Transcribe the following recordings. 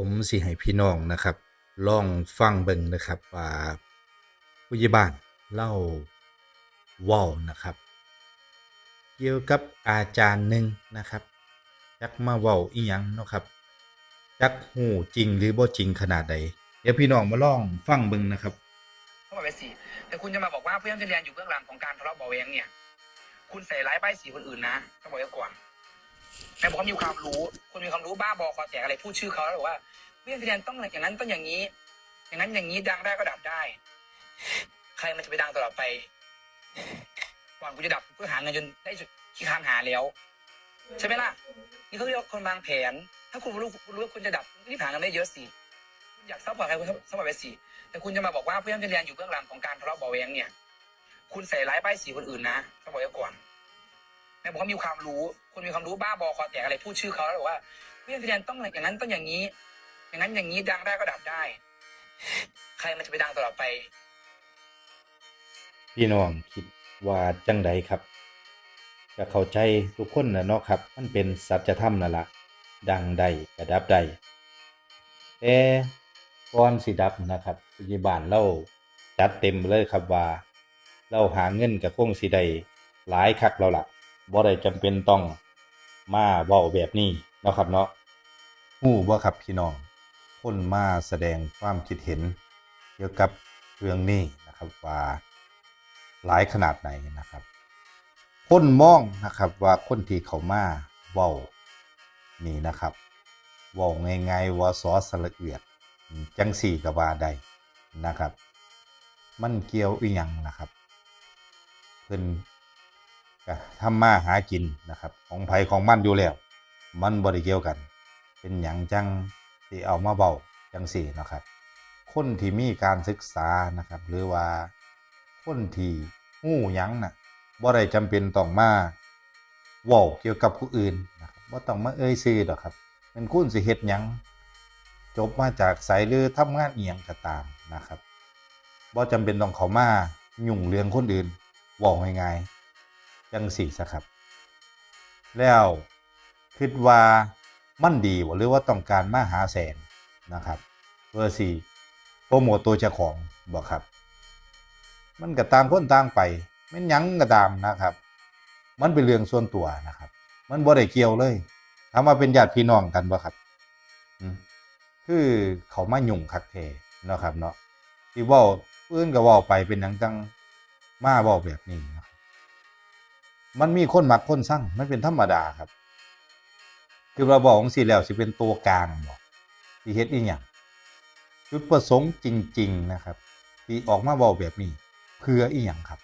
ผมสิให้พี่น้องนะครับ ลองฟังเบิ่งนะครับว่าผู้ใหญ่บ้านเล่าว้านะครับ เกี่ยวกับอาจารย์หนึ่งนะครับจักมาเว้าอีหยังเนาะครับจักหูจริงหรือบ่จริงขนาดใดเดี๋ยวพี่น้องมาลองฟังเบิ่งนะครับเข้ามาเป็นสีแต่คุณจะมาบอกว่าเพื่อนจะเรียนอยู่เบื้องหลังของการทะเลาะเบาะแวงเนี่ย คุณใส่ร้ายป้ายสีคนอื่นนะต้องบอกไว้ก่อน แต่บอกว่ามีความรู้คุณมีความรู้บ้าบอคอแตกอะไรพูดชื่อเขาแล้วบอกว่าเพื่อนจะเรียนต้องอย่างนั้นต้องอย่างนี้ อย่างนั้นอย่างนี้ดังได้ก็ดับได้ ใครมันจะไปดังตลอดไปก่อนกูจะดับเพื่อหาเงินจนได้จุดที่ค้านหาแล้ว ใช่ไหมล่ะนี่เขาเรียกว่าคนวางแผน ถ้าคุณรู้คุณรู้ว่าคุณจะดับคุณรีบหาเงินได้เยอะสิคุณอยากซัพพอร์ตใครคุณซัพพอร์ตไปสิแต่คุณจะมาบอกว่าเพื่อนจะเรียนอยู่เบื้องหลังของการทะเลาะเบาแวงเนี่ย คุณใส่ร้ายป้ายสีคนอื่นนะต้องบอกไว้ก่อน แม่บอกว่ามีความรู้คุณมีความรู้บ้าบอคอแตกอะไรพูดชื่อเขาแล้วบอกว่าเพื่อนจะเรียนต้องอย่างนั้นต้องอย่างนี้ อย่างนั้นอย่างนี้ดังได้ก็ดับได้ ใครมันจะไปดังตลอดไป พี่น้องคิดว่าจังใดครับก็เข้าใจทุกคนนะเนาะครับ มันเป็นสัจธรรมนั่นละดังใดกระดับใดแต่ก่อนสิดับนะครับพยาบาลเราจัดเต็มเลยครับว่า เราหาเงินกับคงสิได้หลายคักแล้วล่ะ บ่ได้จำเป็นต้องมาเว้าแบบนี้เนาะครับเนาะฮู้บ่ครับพี่น้องคนมาแสดงความคิดเห็น เกี่ยวกับเรื่องนี้นะครับว่าหลายขนาดไหนนะครับ คนมองนะครับว่าคนที่เขามาเว้านี่นะครับเว้าง่ายๆว่าสอสละเอียดจังสี่กับว่าใดนะครับ มันเกี่ยวอีหยังนะครับ เพิ่น ก็ทำมาหากินนะครับ ของไผของมันอยู่แล้ว มันบ่ได้เกี่ยวกัน เป็นหยังจังที่เอามาเบาจังสี่นะครับ คนที่มีการศึกษานะครับ หรือว่าคนที่หู้ยังน่ะบ่ได้จำเป็นต้องมาว้าเกี่ยวกับผู้อื่นนะครับบ่าต้องมาเอ่ยชื่อดอกครับเป็นคุณสิเฮ็ดยังจบมาจากไสหรือทำงานอียงก็ตามนะครับบ่จำเป็นต้องเขามายุ่งเรื่องคนอื่นว้าง่ายๆ จังสี่ซะครับ แล้วคิดว่ามันดีบ่หรือว่าต้องการมาหาแสงนะครับเพื่อสิโปรโมตตัวเจ้าของบอกครับ มันก็ตางคนต่างไปม่นยังก็ตามนะครับ มันเป็นเรื่องส่วนตัวนะครับ มันบ่ได้เกี่ยวเลยถามว่าเป็นญาติพี่น้องกันบ่ครับคือเขามายุ่งคักแทนะครับ เนาะที่ว้าเอื่นก็ว้าไปเป็นหยังจังมาว้าแบบนี้น มันมีคนมักคนสั่งมันเป็นธรรมดาครับ คือเราบอกจังซี่แล้วสิเป็นตัวกลางบ่สิเฮ็ดอีหยังจุดประสงค์จริง ๆนะครับ ที่ออกมาบอกแบบนี้เพื่ออีหยังครับ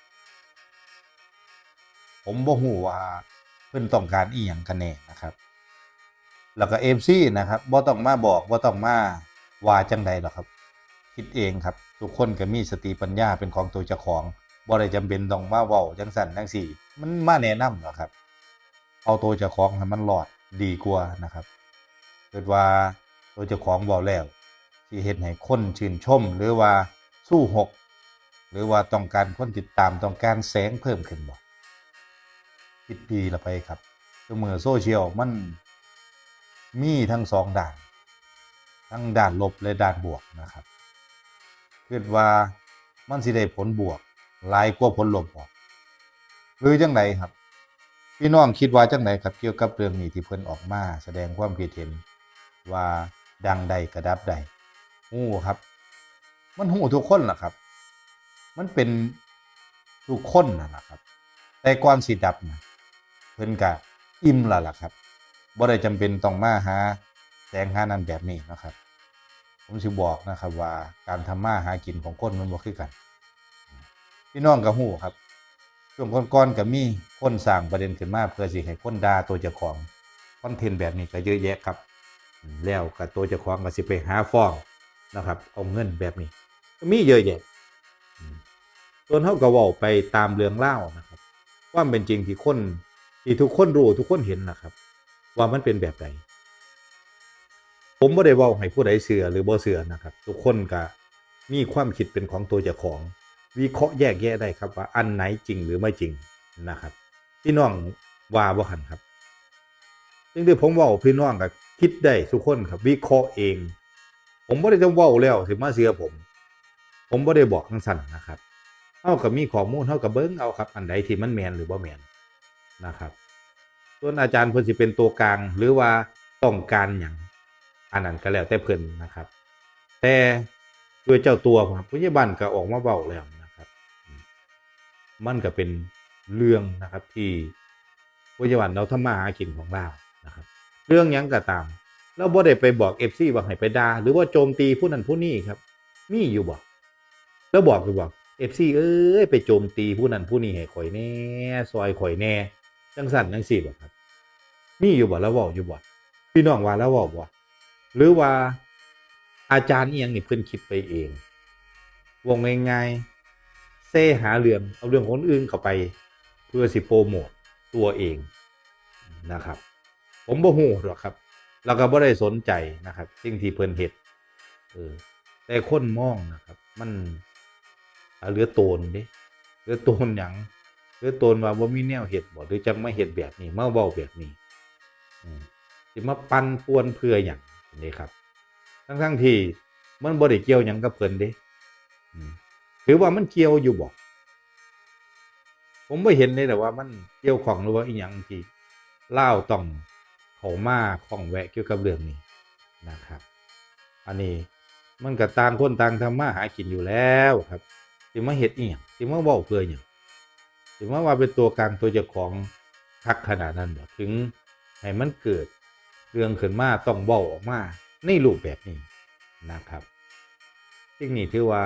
ผมบ่ฮู้ว่าเพิ่นต้องการอีหยังกันแน่นะครับ แล้วก็เอฟซีนะครับบ่ต้องมาบอกบ่ต้องมาว่าจังใดหรอกครับ คิดเองครับ ทุกคนก็มีสติปัญญาเป็นของตัวเจ้าของ บ่ได้จำเป็นต้องมาเว้าจังสั่นจังสี่ มันมาแนะนำหรอครับ เอาตัวเจ้าของให้มันรอดดีกว่านะครับเกิดว่าตัวเจ้าของเว้าแล้วที่เฮ็ดให้คนชื่นชม หรือว่าสู้หก หรือว่าต้องการคนติดตามต้องการแสงเพิ่มขึ้นบ่คิดดีละไปครับคือมือโซเชียลมันมีทั้งสองด้าน ทั้งด้านลบและด้านบวกนะครับคิดว่ามันสิได้ผลบวก หลายกว่าผลลบบ่หรือจังไดครับ พี่น้องคิดว่าจังไดครับเกี่ยวกับเรื่องนี้ที่เพิ่นออกมา แสดงความคิดเห็นว่าดังใดกระดับใดหู้ครับ มันหู้ทุกคนล่ะครับ มันเป็นทุกคนนั่นแหละครับ แต่ก่อนสิดับนะเพิ่นกะอิ่มละล่ะครับบ่ได้จำเป็นต้องมาหาแสงหานั้นแบบนี้นะครับ ผมสิบอกนะครับว่าการทำมาหากินของคนมันบ่คือกัน พี่น้องก็ฮู้ครับช่วงก่อนๆก็มีคนสร้างประเด็นขึ้นมาเพื่อสิให้คนด่าตัวเจ้าของคอนเทนต์แบบนี้ก็เยอะแยะครับ แล้วกับตัวเจ้าของก็สิไปหาฟ้องนะครับ เอาเงินแบบนี้มีเยอะแยะส่วนเฮาก็เว้าไปตามเรื่องเล่านะครับความเป็นจริงที่คนที่ทุกคนรู้ทุกคนเห็นนะครับ ว่ามันเป็นแบบใดผมบ่ได้ว้าให้ผู้ใดเชื่อหรือบ่เชื่อนะครับ ทุกคนก็มีความคิดเป็นของตัวเจ้าของ วิเคราะห์แยกแยะได้ครับว่าอันไหนจริงหรือไม่จริงนะครับ พี่น้องว่าบ่หันครับซึ่งที่ผมว่าพี่น้องก็คิดได้ทุกคนครับ วิเคราะห์เอง ผมบ่ได้จะว้าแล้วสิมาเสือผม ผมบ่ได้บอกทั้งสั้นนะครับเฮาก็มีข้อมูลเฮาก็เบิ่งเอาครับ อันใดที่มันแมนหรือบ่แมนนะครับ ส่วนอาจารย์เพิ่นสิเป็นตัวกลางหรือว่าต้องการหยังอันนั้นก็แล้วแต่เพิ่นนะครับ แต่ด้วยเจ้าตัวครับผู้ใหญ่บ้านก็ออกมาเว้าแล้ว มันก็เป็นเรื่องนะครับที่ผู้ใหญ่บ้านเราทำมาหากินของเรานะครับ เรื่องยังก็ตาม เราบ่ได้ไปบอก FC ว่าให้ไปด่าหรือว่าโจมตีผู้นั้นผู้นี้ครับ มีอยู่บ่แล้วบอกอยู่บ่ FC เอ้ยไปโจมตีผู้นั้นผู้นี้ให้ข่อยแน่ซอยข่อยแน่จังสั่นจังซี่บ่ครับ มีอยู่บ่แล้วเว้าอยู่บ่พี่น้องว่าแล้วเว้าบ่หรือว่าอาจารย์อียังนี่เพิ่นคิดไปเองวงง่ายๆ ซหาเรื่องเอาเรื่องคนอื่นเข้าไป เพื่อสิโปรโมทตัวเองนะครับ ผมบ่ฮู้หรอกครับ แล้วก็บ่ได้สนใจนะครับ สิ่งที่เพิ่นเฮ็ดเออแต่คนมองนะครับ มันเหลือโตนด้เหลือโตนหยังเหลือโตนว่าบ่มีแนวเฮ็ดบ่หรือจังมาเฮ็ดแบบนี้มาเว้าแบบนี้อืมสิมาปั่นป่วนเพื่อหยังนี่ครับ ทั้งๆที่มันบ่ได้เกี่ยวหยังกับเพิ่นเด้อืม หรือว่ามันเกี่ยวอยู่บ่ผมบ่เห็นเลยแต่ว่ามันเกี่ยวของหรือว่าอีหยังที่เล่าต้องเขามาของแวะเกี่ยวกับเรื่องนี้นะครับ อันนี้มันก็ต่างคนต่างทำมาหากินอยู่แล้วครับสิมาเฮ็ดอีหยังสิมาว้าเพื่อหยังสิมาว่าเป็นตัวกลางตัวเจ้าของคักขนาดนั้นบ่ถึงให้มันเกิดเรื่องขึ้นมาต้องเว้าออกมาในรูปแบบนี้นะครับสิ่งนี้ถือว่า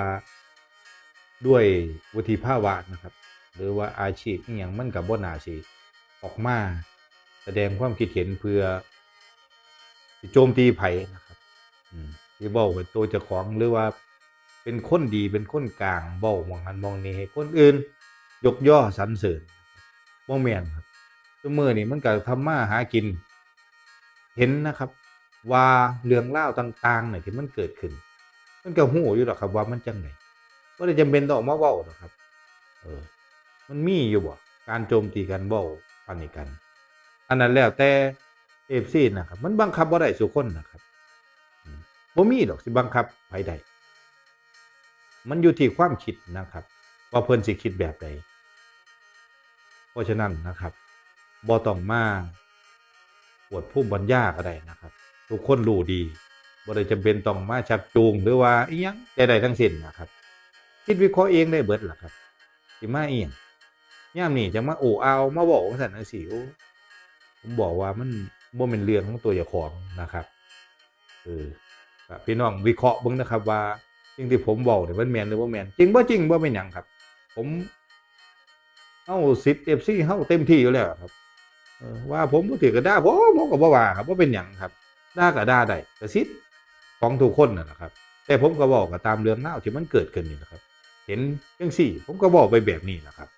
ด้วยวุฒิภาวะนะครับ หรือว่าอาชีพอหย่างมันกับบ่นาสิออกมาแสดงความคิดเห็นเพื่อโจมตีไผ่นะครับที่บอกเป็นตัวเจ้าของหรือว่าเป็นคนดีเป็นคนกลางบ้ามองหันมองนี้ให้คนอื่น ยกย่อสรรเสริญบ่แม่นครับทุกมือนี่มันก็ทำมาหากิน เห็นนะครับ ว่าเรื่องเล่าต่างๆเนี่ยที่มันเกิดขึ้น มันก็หูอยู่หรอกครับว่ามันจังไง ว่าได้จำเป็นต้องออกมาเว้าหรอกครับ เออ มันมีอยู่บ่การโจมตีกันเว้าปันนี้กัน อันนั้นแล้วแต่เอฟซีนะครับ มันบังคับบ่ได้สุคนนะครับอืมบ่มีดอกสิบังคับไผใดมันอยู่ที่ความคิดนะครับ ว่าเพิ่นสิคิดแบบใดเพราะฉะนั้นนะครับบ่ต้องมาปวดผู้บัญญาก็ได้นะครับ ทุกคนรู้ดีบ่ได้จำเป็นต้องมาชักจูงหรือว่าอีหยังใดๆทั้งสิ้นนะครับ คิดวิเคราะห์เองได้เบิดล่ะครับสิมาเอียงยามนี้จะมาโอ้เอามาบอกว่าซั่นจังซี่โอ้ผมบอกว่ามันบ่เป็นเรื่องของตัวเจ้าของนะครับเออพี่น้องวิเคราะห์เบิ่งนะครับว่าสิ่งที่ผมบอกเนี่ยมันแมนหรือบ่แมนจริงบ่จริงบ่เป็นหยังครับ ผมเฮาสิทธิ์ FC เฮาเต็มที่อยู่แล้วครับว่าผมบ่ถือก็ด่าผมผมก็บ่ว่าครับบ่าเป็นหยังครับด่าก็ด่าได้ก็สิทธิ์ของทุกคนนั่นแหละครับ แต่ผมก็บอกก็ตามเรื่องราที่มันเกิดขึ้นนี่แหละครับ เห็นจังสี่ ผมก็บอกไปแบบนี้แหละครับ